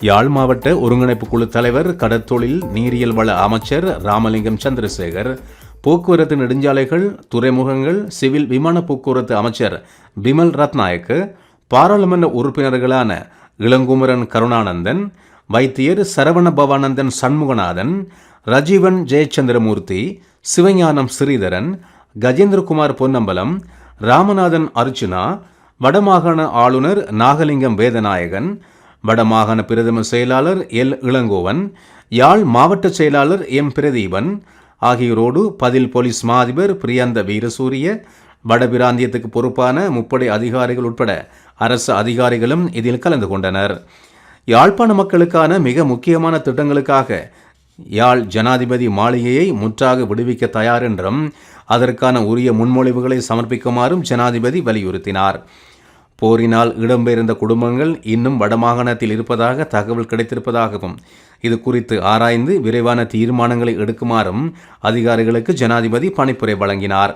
யாழ் மாவட்ட ஒருங்கிணைப்பு குழு தலைவர் கடற்தொழில் நீரியல் வள அமைச்சர் ராமலிங்கம் சந்திரசேகர் போக்குவரத்து நெடுஞ்சாலைகள் துறைமுகங்கள் சிவில் விமான போக்குவரத்து அமைச்சர் பிமல் ரத்நாயக்கு பாராளுமன்ற உறுப்பினர்களான இளங்குமரன் கருணானந்தன் வைத்தியர் சரவண பவானந்தன் சண்முகநாதன் ரஜீவன் ஜெயச்சந்திரமூர்த்தி சிவஞானம் ஸ்ரீதரன் கஜேந்திரகுமார் பொன்னம்பலம் ராமநாதன் அர்ச்சுனா வடமாகாண ஆளுநர் நாகலிங்கம் வேதநாயகன் வடமாகாண பிரதம செயலாளர் எல். இளங்கோவன் யாழ் மாவட்ட செயலாளர் எம். பிரதீபன் ஆகியோரோடு பதில் போலீஸ் மாதிபர் பிரியந்த வீரசூரிய வடபிராந்தியத்துக்கு பொறுப்பான முப்படை அதிகாரிகள் உட்பட அரசு அதிகாரிகளும் இதில் கலந்து கொண்டனர். யாழ்ப்பாண மக்களுக்கான மிக முக்கியமான திட்டங்களுக்காக யாழ் ஜனாதிபதி மாளிகையை முற்றாக விடுவிக்க தயார் என்றும் அதற்கான உரிய முன்மொழிவுகளை சமர்ப்பிக்குமாறும் ஜனாதிபதி வலியுறுத்தினார். போரினால் இடம்பெயர்ந்த குடும்பங்கள் இன்னும் வடமாகாணத்தில் இருப்பதாக தகவல் கிடைத்திருப்பதாகவும் இது குறித்து ஆராய்ந்து விரைவான தீர்மானங்களை எடுக்குமாறும் அதிகாரிகளுக்கு ஜனாதிபதி பணிப்புரை வழங்கினார்.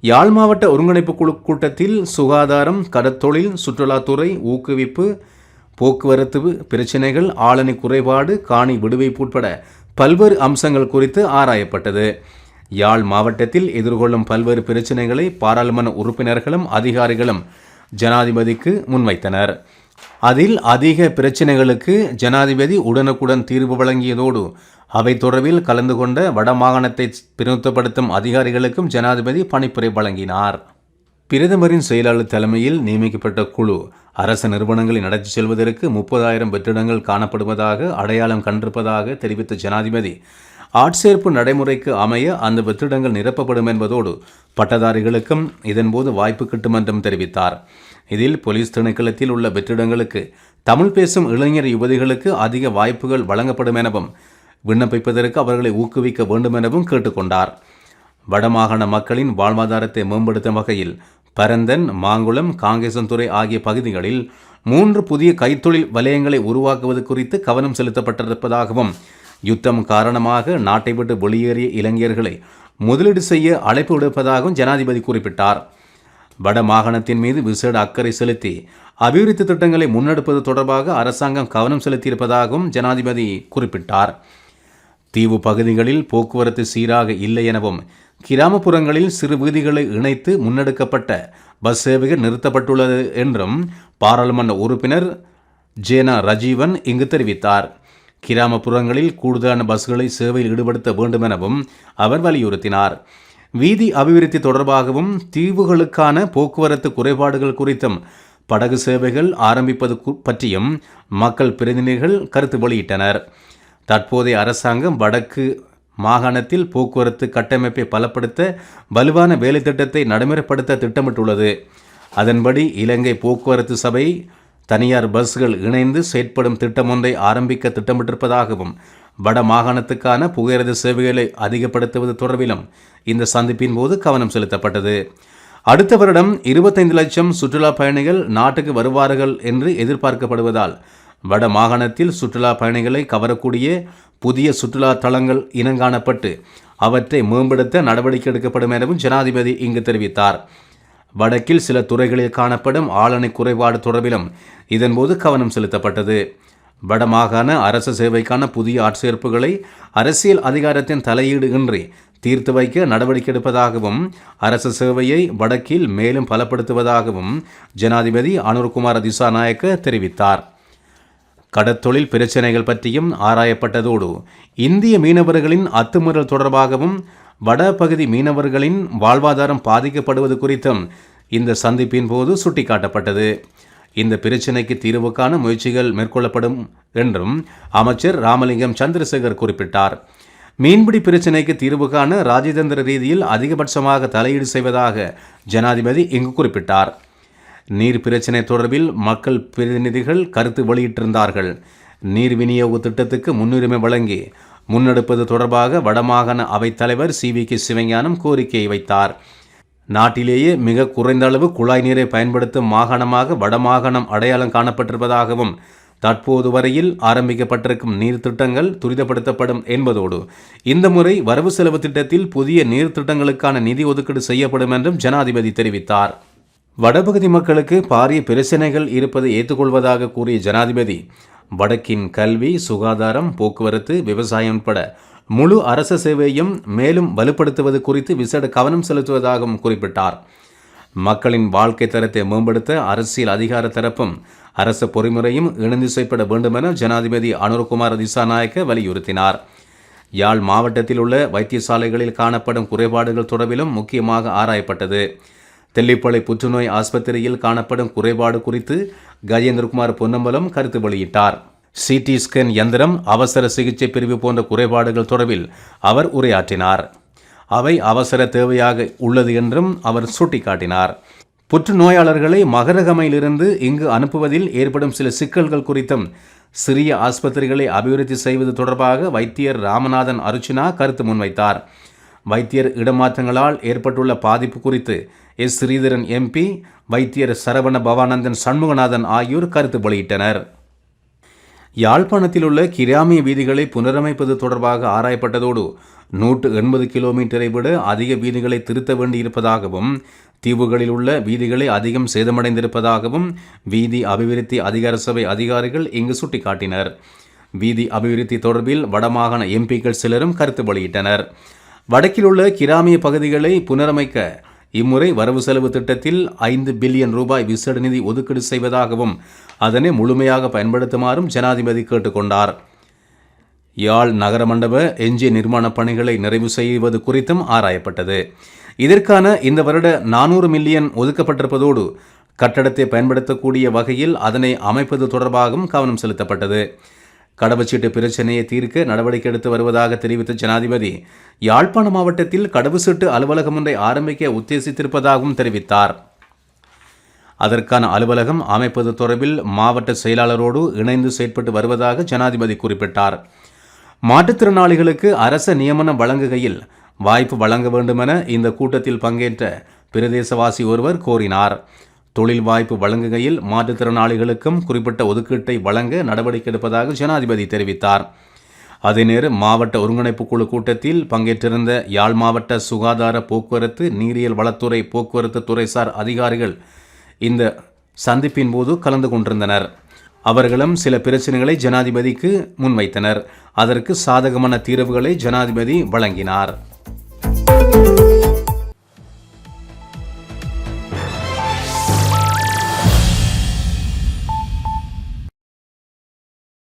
யாழ் மாவட்ட ஒருங்கிணைப்பு குழு கூட்டத்தில் சுகாதாரம் கடற்தொழில் சுற்றுலாத்துறை ஊக்குவிப்பு போக்குவரத்து பிரச்சினைகள் ஆளணி குறைபாடு காணி விடுவிப்பு உட்பட பல்வேறு அம்சங்கள் குறித்து ஆராயப்பட்டது. யாழ் மாவட்டத்தில் எதிர்கொள்ளும் பல்வேறு பிரச்சினைகளை பாராளுமன்ற உறுப்பினர்களும் அதிகாரிகளும் ஜனாதிபதிக்கு முன்வைத்தனர். அதில் அதிக பிரச்சினைகளுக்கு ஜனாதிபதி உடனுக்குடன் தீர்வு வழங்கியதோடு அவை தொடர்பில் கலந்து கொண்ட வடமாகாணத்தை பிரதிநிதித்துவப்படுத்தும் அதிகாரிகளுக்கும் ஜனாதிபதி பணிப்புரை வழங்கினார். பிரதமரின் செயலாளர் தலைமையில் நியமிக்கப்பட்ட குழு அரசு நிறுவனங்களை நடத்தி செல்வதற்கு முப்பதாயிரம் வெற்றிடங்கள் காணப்படுவதாக அடையாளம் கண்டிருப்பதாக தெரிவித்த ஜனாதிபதி ஆட்சேர்ப்பு நடைமுறைக்கு அமைய அந்த வெற்றிடங்கள் நிரப்பப்படும் என்பதோடு பட்டதாரிகளுக்கும் இதன்போது வாய்ப்பு கிட்டும் என்றும் தெரிவித்தார். இதில் போலீஸ் திணைக்களத்தில் உள்ள வெற்றிடங்களுக்கு தமிழ் பேசும் இளைஞர் யுவதிகளுக்கு அதிக வாய்ப்புகள் வழங்கப்படும் எனவும் விண்ணப்பிப்பதற்கு அவர்களை ஊக்குவிக்க வேண்டும் எனவும் கேட்டுக்கொண்டார். வடமாகாண மக்களின் வாழ்வாதாரத்தை மேம்படுத்தும் வகையில் பரந்தன் மாங்குளம் காங்கேசன்துறை ஆகிய பகுதிகளில் மூன்று புதிய கைத்தொழில் வலயங்களை உருவாக்குவது குறித்து கவனம் செலுத்தப்பட்டிருப்பதாகவும் யுத்தம் காரணமாக நாட்டை விட்டு வெளியேறிய இளைஞர்களை முதலீடு செய்ய அழைப்பு விடுப்பதாகவும் ஜனாதிபதி குறிப்பிட்டார். வட மாகாணத்தின் மீது விசேட அக்கறை செலுத்தி அபிவிருத்தி திட்டங்களை முன்னெடுப்பது தொடர்பாக அரசாங்கம் கவனம் செலுத்தியிருப்பதாகவும் ஜனாதிபதி குறிப்பிட்டார். தீவு பகுதிகளில் போக்குவரத்து சீராக இல்லை எனவும் கிராமப்புறங்களில் சிறு வீதிகளை இணைத்து முன்னெடுக்கப்பட்ட பஸ் சேவைகள் நிறுத்தப்பட்டுள்ளது என்றும் பாராளுமன்ற உறுப்பினர் ஜேனா ரஜீவன் இங்கு தெரிவித்தார். கிராமப்புறங்களில் கூடுதலான பஸ்களை சேவையில் ஈடுபடுத்த வேண்டும் எனவும் அவர் வலியுறுத்தினார். வீதி அபிவிருத்தி தொடர்பாகவும் தீவுகளுக்கான போக்குவரத்து குறைபாடுகள் குறித்தும் படகு சேவைகள் ஆரம்பிப்பது பற்றியும் மக்கள் பிரதிநிதிகள் கருத்து வெளியிட்டனர். தற்போதைய அரசாங்கம் வடக்கு மாகாணத்தில் போக்குவரத்து கட்டமைப்பை பலப்படுத்த வலுவான வேலைத்திட்டத்தை நடைமுறைப்படுத்த திட்டமிட்டுள்ளது. அதன்படி இலங்கை போக்குவரத்து சபை தனியார் பஸ்கள் இணைந்து செயற்படும் திட்டம் ஒன்றை ஆரம்பிக்க திட்டமிட்டிருப்பதாகவும் வட மாகாணத்துக்கான புகையிரத சேவைகளை அதிகப்படுத்துவது தொடர்பிலும் இந்த சந்திப்பின் போது கவனம் செலுத்தப்பட்டது. அடுத்த வருடம் இருபத்தைந்து லட்சம் சுற்றுலா பயணிகள் நாட்டுக்கு வருவார்கள் என்று எதிர்பார்க்கப்படுவதால் வட மாகாணத்தில் சுற்றுலா பயணிகளை கவரக்கூடிய புதிய சுற்றுலா தலங்கள் இனங்காணப்பட்டு அவற்றை மேம்படுத்த நடவடிக்கை எடுக்கப்படும் எனவும் ஜனாதிபதி இங்கு தெரிவித்தார். வடக்கில் சில துறைகளில் காணப்படும் ஆளணை குறைபாடு தொடர்பிலும் இதன்போது கவனம் செலுத்தப்பட்டது. வடமாகாண அரசு சேவைக்கான புதிய ஆட்சேர்ப்புகளை அரசியல் அதிகாரத்தின் தலையீடு இன்றி தீர்த்து வைக்க நடவடிக்கை எடுப்பதாகவும் அரசு சேவையை வடக்கில் மேலும் பலப்படுத்துவதாகவும் ஜனாதிபதி அனுர்குமார் திசாநாயக்க தெரிவித்தார். கடற்தொழில் பிரச்சினைகள் பற்றியும் ஆராயப்பட்டதோடு இந்திய மீனவர்களின் அத்துமீறல் தொடர்பாகவும் வடபகுதி மீனவர்களின் வாழ்வாதாரம் பாதிக்கப்படுவது குறித்தும் இந்த சந்திப்பின் போது சுட்டிக்காட்டப்பட்டது. இந்த பிரச்சினைக்கு தீர்வு காண முயற்சிகள் மேற்கொள்ளப்படும் என்றும் அமைச்சர் ராமலிங்கம் சந்திரசேகர் குறிப்பிட்டார். மீன்பிடி பிரச்சினைக்கு தீர்வு காண ராஜதந்திர ரீதியில் அதிகபட்சமாக தலையீடு செய்வதாக ஜனாதிபதி இங்கு குறிப்பிட்டார். நீர் பிரச்சினை தொடர்பில் மக்கள் பிரதிநிதிகள் கருத்து வெளியிட்டிருந்தார்கள். நீர் விநியோக திட்டத்துக்கு முன்னுரிமை வழங்கி முன்னெடுப்பது தொடர்பாக வடமாகாண அவைத்தலைவர் சி வி கே சிவஞானம் கோரிக்கையை வைத்தார். நாட்டிலேயே மிக குறைந்த அளவு குழாய் நீரை பயன்படுத்தும் மாகாணமாக வடமாகாணம் அடையாளம் காணப்பட்டிருப்பதாகவும் தற்போது வரையில் ஆரம்பிக்கப்பட்டிருக்கும் நீர் திட்டங்கள் துரிதப்படுத்தப்படும் என்பதோடு இந்த முறை வரவு செலவு திட்டத்தில் புதிய நீர் திட்டங்களுக்கான நிதி ஒதுக்கீடு செய்யப்படும் என்றும் ஜனாதிபதி தெரிவித்தார். வடபகுதி மக்களுக்கு பாரிய பிரச்சனைகள் இருப்பதை ஏற்றுக்கொள்வதாக கூறிய ஜனாதிபதி வடக்கின் கல்வி சுகாதாரம் போக்குவரத்து விவசாயம் உட்பட முழு அரச சேவையும் மேலும் வலுப்படுத்துவது குறித்து விசேட கவனம் செலுத்துவதாகவும் குறிப்பிட்டார். மக்களின் வாழ்க்கை தரத்தை மேம்படுத்த அரசியல் அதிகார தரப்பும் அரச பொறிமுறையும் இணைந்து செய்யப்பட வேண்டுமென ஜனாதிபதி அனுர்குமார் திசாநாயக்க வலியுறுத்தினார். யாழ் மாவட்டத்தில் உள்ள வைத்தியசாலைகளில் காணப்படும் குறைபாடுகள் தொடர்பிலும் முக்கியமாக ஆராயப்பட்டது. தெல்லிப்பளை புற்றுநோய் ஆஸ்பத்திரியில் காணப்படும் குறைபாடு குறித்து கஜேந்திரகுமார் பொன்னம்பலம் கருத்து வெளியிட்டார். சிடி ஸ்கேன் எந்திரம் அவசர சிகிச்சை பிரிவு போன்ற குறைபாடுகள் தொடர்பில் அவர் உரையாற்றினார். அவை அவசர தேவையாக உள்ளது என்றும் அவர் சுட்டிக்காட்டினார். புற்றுநோயாளர்களை மகரகமையிலிருந்து இங்கு அனுப்புவதில் ஏற்படும் சில சிக்கல்கள் குறித்தும் சிறிய ஆஸ்பத்திரிகளை அபிவிருத்தி செய்வது தொடர்பாக வைத்தியர் ராமநாதன் அருச்சினா கருத்து முன்வைத்தார். வைத்தியர் இடமாற்றங்களால் ஏற்பட்டுள்ள பாதிப்பு குறித்து எஸ். ஸ்ரீதரன் எம்பி வைத்தியர் சரவண பவானந்தன் சண்முகநாதன் ஆகியோர் கருத்து வெளியிட்டனர். யாழ்ப்பாணத்தில் உள்ள கிராமிய வீதிகளை புனரமைப்பது தொடர்பாக ஆராயப்பட்டதோடு நூற்று எண்பது கிலோமீட்டரை விட அதிக வீதிகளை திருத்த வேண்டியிருப்பதாகவும் தீவுகளில் உள்ள வீதிகளை அதிகம் சேதமடைந்திருப்பதாகவும் வீதி அபிவிருத்தி அதிகார சபை அதிகாரிகள் இங்கு சுட்டிக்காட்டினர். வீதி அபிவிருத்தி தொடர்பில் வடமாகாண எம்பிக்கள் சிலரும் கருத்து வெளியிட்டனர். வடக்கில் உள்ள கிராமிய பகுதிகளை புனரமைக்க இம்முறை வரவு செலவு திட்டத்தில் ஐந்து பில்லியன் ரூபாய் விசேட நிதி ஒதுக்கீடு செய்வதாகவும் அதனை முழுமையாக பயன்படுத்துமாறும் ஜனாதிபதி கேட்டுக்கொண்டார் யாழ் நகர மண்டப எஞ்சிய நிர்மாணப் பணிகளை நிறைவு செய்வது குறித்தும் ஆராயப்பட்டது. இதற்கான இந்த வருட நானூறு மில்லியன் ஒதுக்கப்பட்டிருப்பதோடு கட்டடத்தை பயன்படுத்தக்கூடிய வகையில் அதனை அமைப்பது தொடர்பாகவும் கவனம் செலுத்தப்பட்டது. கடவுச்சீட்டு பிரச்சனையை தீர்க்க நடவடிக்கை எடுத்து வருவதாக தெரிவித்த ஜனாதிபதி யாழ்ப்பாண மாவட்டத்தில் கடவுச்சீட்டு அலுவலகம் ஒன்றை ஆரம்பிக்க உத்தேசித்திருப்பதாகவும் தெரிவித்தார். அதற்கான அலுவலகம் அமைப்பது தொடர்பில் மாவட்ட செயலாளரோடு இணைந்து செயற்பட்டு வருவதாக ஜனாதிபதி குறிப்பிட்டார். மாற்றுத்திறனாளிகளுக்கு அரச நியமனம் வழங்குகையில் வாய்ப்பு வழங்க வேண்டுமென இந்த கூட்டத்தில் பங்கேற்ற பிரதேசவாசி ஒருவர் கோரினார். தொழில் வாய்ப்பு வழங்குகையில் மாற்றுத்திறனாளிகளுக்கும் குறிப்பிட்ட ஒதுக்கீட்டை வழங்க நடவடிக்கை எடுப்பதாக ஜனாதிபதி தெரிவித்தார். அதேநேரம் மாவட்ட ஒருங்கிணைப்பு குழு கூட்டத்தில் பங்கேற்றிருந்த யாழ் மாவட்ட சுகாதார போக்குவரத்து நீரியல் வளத்துறை போக்குவரத்து துறைசார் அதிகாரிகள் இந்த சந்திப்பின் போது கலந்து கொண்டிருந்தனர். அவர்களும் சில பிரச்சனைகளை ஜனாதிபதிக்கு முன்வைத்தனர். அதற்கு சாதகமான தீர்வுகளை ஜனாதிபதி வழங்கினார்.